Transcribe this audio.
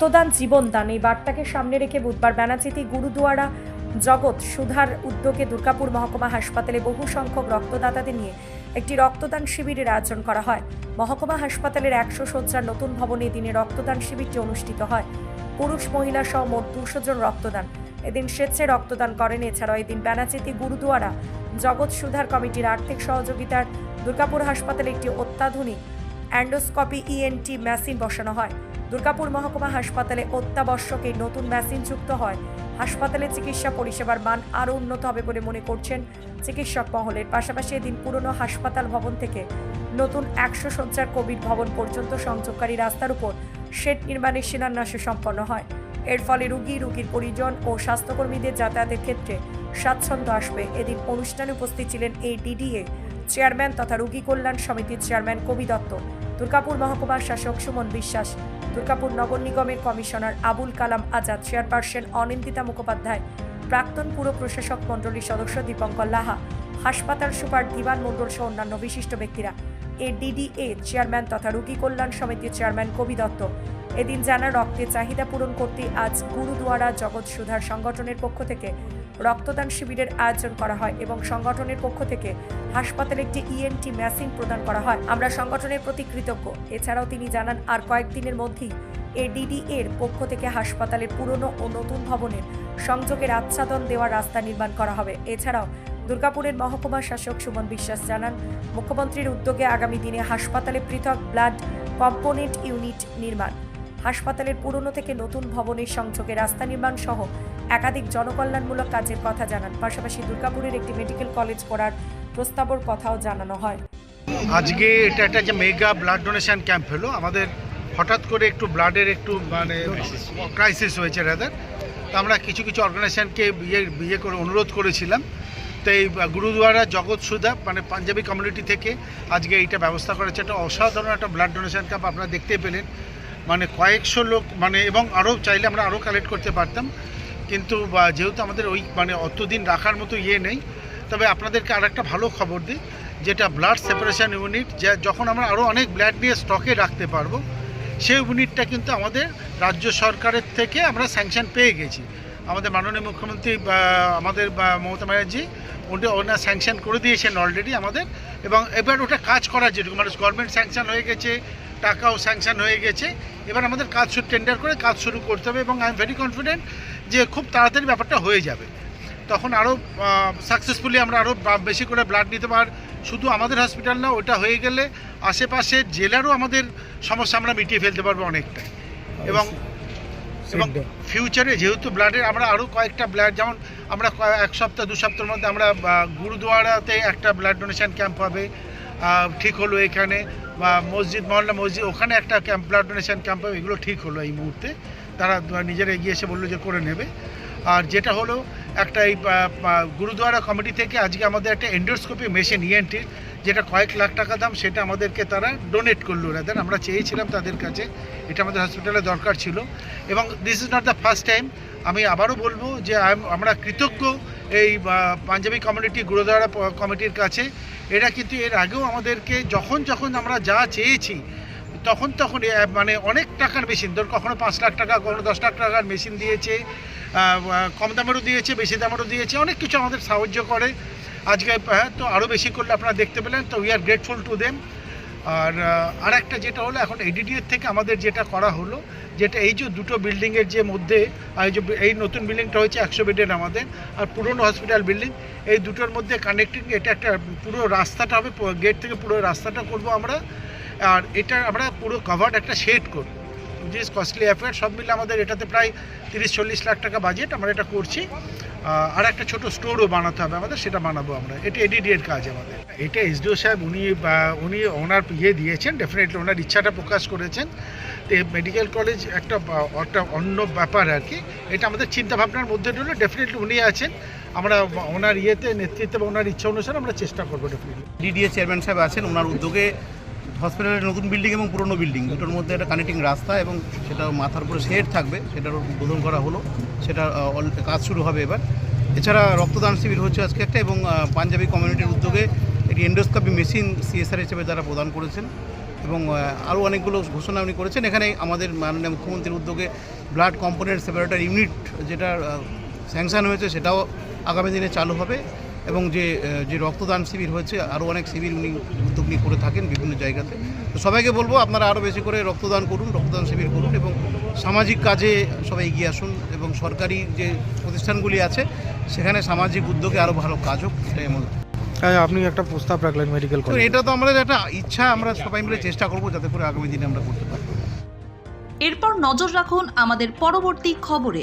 রক্তদান জীবনদান এই বার্তাকে সামনে রেখে বুধবার ব্যানাচিতি গুরুদুয়ারা জগৎ সুধার উদ্যোগে দুর্গাপুর মহকুমা হাসপাতালে বহু সংখ্যক রক্তদাতাদের নিয়ে একটি রক্তদান শিবিরের আয়োজন করা হয়। মহকুমা হাসপাতালের একশো শয্যার নতুন ভবনে দিনে রক্তদান শিবিরটি অনুষ্ঠিত হয়। পুরুষ, মহিলা সহ মোট দুশো জন রক্তদান। এদিন স্বেচ্ছায় রক্তদান করেন। এছাড়াও এদিন ব্যানাচিতি গুরুদুয়ারা জগৎ সুধার কমিটির আর্থিক সহযোগিতার দুর্গাপুর হাসপাতালে একটি অত্যাধুনিক অ্যান্ডোস্কপি ইএনটি মেশিন বসানো হয়। দুর্গাপুর মহকুমা হাসপাতালে অত্যাবশ্যক এই নতুন মেশিন যুক্ত হয়। হাসপাতালে চিকিৎসা পরিষেবার মান আরও উন্নত হবে বলে মনে করছেন চিকিৎসক মহলের। পাশাপাশি এদিন পুরনো হাসপাতাল ভবন থেকে নতুন একশো শয্যার কোভিড ভবন পর্যন্ত সংযোগকারী রাস্তার উপর শেড নির্মাণের শিলান্যাসে সম্পন্ন হয়। এর ফলে রুগী, রুগীর পরিজন ও স্বাস্থ্যকর্মীদের যাতায়াতের ক্ষেত্রে স্বাচ্ছন্দ্য আসবে। এদিন অনুষ্ঠানে উপস্থিত ছিলেন এই ডিডিএ চেয়ারম্যান তথা রোগী কল্যাণ সমিতির চেয়ারম্যান কবি দত্ত। দুর্গাপুর মহকুমার শাসক সুমন বিশ্বাস দুর্গাপুর নগর নিগমের কমিশনার আবুল কালাম আজাদ, চেয়ারপারসন অনিন্দিতা মুখোপাধ্যায়, প্রাক্তন পুর প্রশাসক মণ্ডলীর সদস্য দীপঙ্কর লাহা, হাসপাতাল সুপার দিবান মণ্ডল সহ অন্যান্য বিশিষ্ট ব্যক্তিরা। এ ডিডিএ চেয়ারম্যান তথা রোগী কল্যাণ সমিতির চেয়ারম্যান কবি দত্ত। এদিন জানা রক্তের চাহিদা পূরণ করতে আজ গুরুদুয়ারা জগৎ সুধার সংগঠনের পক্ষ থেকে রক্তদান শিবিরের আয়োজন করা হয় এবং সংগঠনের পক্ষ থেকে হাসপাতালে একটি ইএনটি মেশিন প্রদান করা হয়। আমরা সংগঠনের প্রতি কৃতজ্ঞ। এছাড়াও তিনি জানান, আর কয়েকদিনের মধ্যেই এডিডি এর পক্ষ থেকে হাসপাতালের পুরনো ও নতুন ভবনের সংযোগের আচ্ছাদন দেওয়ার রাস্তা নির্মাণ করা হবে। এছাড়াও দুর্গাপুরের মহকুমা শাসক সুমন বিশ্বাস জানান, মুখ্যমন্ত্রীর উদ্যোগে আগামী দিনে হাসপাতালে পৃথক ব্লাড কম্পোনেন্ট ইউনিট নির্মাণ। হাসপাতালের পুরনো থেকে নতুন ভবনের সংযোগে রাস্তা নির্মাণ সহ একাধিক জনকল্যাণমূলক কাজের কথা জানান। পাশাপাশি দুর্গাপুরের একটি মেডিকেল কলেজ করার প্রস্তাবর কথাও জানানো হয়। আজকে এটা একটা যে মেগা ব্লাড ডোনেশন ক্যাম্প হলো। আমাদের হঠাৎ করে একটু ব্লাডের একটু মানে ক্রাইসিস হয়েছে রাদার তো আমরা কিছু কিছু অর্গানাইজেশনকে বিয়ে বিয়ে করে, অনুরোধ করেছিলাম। তো এই গুরুদুয়ারা জগৎ সুধা মানে পাঞ্জাবি কমিউনিটি থেকে আজকে এইটা ব্যবস্থা করেছে। একটা অসাধারণ একটা ব্লাড ডোনেশন ক্যাম্প আপনারা দেখতে পেলেন। মানে কয়েকশো লোক মানে এবং আরও চাইলে আমরা আরও কালেক্ট করতে পারতাম। কিন্তু যেহেতু আমাদের ওই মানে অতদিন রাখার মতো ইয়ে নেই, তবে আপনাদেরকে আর একটা ভালো খবর দিই, যেটা ব্লাড সেপারেশন ইউনিট যা যখন আমরা আরও অনেক ব্লাড নিয়ে স্টকে রাখতে পারব, সেই ইউনিটটা কিন্তু আমাদের রাজ্য সরকারের থেকে আমরা স্যাংশন পেয়ে গেছি। আমাদের মাননীয় মুখ্যমন্ত্রী আমাদের মমতা ব্যানার্জি ওটা ওনার স্যাংশন করে দিয়েছেন অলরেডি আমাদের, এবং এবার ওটা কাজ করার যেটুকু মানে গভর্নমেন্ট স্যাংশন হয়ে গেছে টাকাও স্যাংশন হয়ে গেছে। এবার আমাদের কাজ শুরু টেন্ডার করে কাজ শুরু করতে হবে এবং আই এম ভেরি কনফিডেন্ট যে খুব তাড়াতাড়ি ব্যাপারটা হয়ে যাবে। তখন আরও সাকসেসফুলি আমরা আরও বেশি করে ব্লাড নিতে পার। শুধু আমাদের হসপিটাল না ওটা হয়ে গেলে আশেপাশের জেলারও আমাদের সমস্যা আমরা মিটিয়ে ফেলতে পারব অনেকটাই। এবং এবং ফিউচারে যেহেতু ব্লাডের আমরা আরও কয়েকটা ব্লাড যেমন আমরা এক সপ্তাহ দু সপ্তাহের মধ্যে আমরা গুরুদুয়ারাতে একটা ব্লাড ডোনেশন ক্যাম্প হবে। ঠিক হলো এখানে। বা মসজিদ, মহল্লা মসজিদ, ওখানে একটা ক্যাম্প ব্লাড ডোনেশন ক্যাম্প এগুলো ঠিক হলো এই মুহূর্তে। তারা নিজেরা এগিয়ে এসে বলল যে করে নেবে। আর যেটা হলো, একটা এই গুরুদুয়ারা কমিটি থেকে আজকে আমাদের একটা এন্ডোস্কোপি মেশিন ইএনটির যেটা কয়েক লাখ টাকা দাম, সেটা আমাদেরকে তারা ডোনেট করল। রাদার আমরা চেয়েছিলাম তাদের কাছে, এটা আমাদের হসপিটালে দরকার ছিল। এবং this is not the first time আমি আবারও বলব যে আমরা কৃতজ্ঞ এই পাঞ্জাবি কমিউনিটি গুরুদ্বারা কমিটির কাছে। এরা কিন্তু এর আগেও আমাদেরকে যখন যখন আমরা যা চেয়েছি, তখন তখন মানে অনেক টাকার মেশিন ধর কখনো পাঁচ লাখ টাকা, কখনো দশ লাখ টাকার মেশিন দিয়েছে কম দামেরও দিয়েছে, বেশি দামেরও দিয়েছে, অনেক কিছু আমাদের সাহায্য করে। আজকে হ্যাঁ তো আরও বেশি করলে আপনারা দেখতে পেলেন, তো we are grateful to them আর আর একটা যেটা হলো, এখন এডিডিএর থেকে আমাদের যেটা করা হলো, যেটা এই যে দুটো বিল্ডিংয়ের যে মধ্যে এই নতুন বিল্ডিংটা হচ্ছে একশো বেডের আমাদের, আর পুরনো হসপিটাল বিল্ডিং এই দুটোর মধ্যে কানেক্টিং এটা একটা পুরো রাস্তাটা হবে গেট থেকে পুরো রাস্তাটা করব আমরা, আর এটা আমরা পুরো কভার্ড একটা শেড করব। যে কস্টলি অ্যাফেয়ার সব মিলে আমাদের এটাতে প্রায় তিরিশ, চল্লিশ লাখ টাকা বাজেট আমরা এটা করছি। আর একটা ছোট স্টোরও বানাতে হবে আমাদের, সেটা বানাবো আমরা। এটা এডিডি এর কাজ আমাদের। এটা এসডিও সাহেব উনি উনি ওনার ইয়ে দিয়েছেন ডেফিনেটলি ওনার ইচ্ছাটা প্রকাশ করেছেন। তো মেডিকেল কলেজ একটা একটা অন্য ব্যাপার আর কি, এটা আমাদের চিন্তা ভাবনার মধ্যে রইল ডেফিনেটলি উনি আছেন। আমরা ওনার ইয়েতে, নেতৃত্বে বা ওনার ইচ্ছা অনুসারে আমরা চেষ্টা করব ডেফিনেটলি ডিডিএ চেয়ারম্যান সাহেব আছেন, ওনার উদ্যোগে হসপিটালের নতুন বিল্ডিং এবং পুরনো বিল্ডিং। দুটোর মধ্যে একটা কানেক্টিং রাস্তা এবং সেটা মাথার উপরে শেড থাকবে, সেটার উদ্বোধন করা হলো। সেটা কাজ শুরু হবে এবার। এছাড়া রক্তদান শিবির হচ্ছে আজকে একটা এবং পাঞ্জাবি কমিউনিটির উদ্যোগে একটি এন্ডোস্কোপি মেশিন সিএসআর হিসেবে তারা প্রদান করেছেন এবং আরও অনেকগুলো ঘোষণা উনি করেছেন। এখানে আমাদের মাননীয় মুখ্যমন্ত্রীর উদ্যোগে ব্লাড কম্পোনেন্ট সেপারেটার ইউনিট যেটা স্যাংশন হয়েছে, সেটাও আগামী দিনে চালু হবে। এবং যে যে রক্তদান শিবির হয়েছে আরও অনেক শিবির উনি উদ্যোগ নিয়ে করে থাকেন বিভিন্ন জায়গাতে। তো সবাইকে বলব আপনারা আরও বেশি করে রক্তদান করুন রক্তদান শিবির করুন এবং সামাজিক কাজে সবাই এগিয়ে আসুন এবং সরকারি যে প্রতিষ্ঠানগুলি আছে সেখানে সামাজিক উদ্যোগে আরও ভালো কাজ হোক এটাই আমার হ্যাঁ আপনি একটা প্রস্তাব রাখলেন মেডিকেল তো কলেজ এটা তো আমাদের একটা ইচ্ছা আমরা সবাই মিলে চেষ্টা করব যাতে করে আগামী দিনে আমরা করতে পারি। এরপর নজর রাখুন আমাদের পরবর্তী খবরে।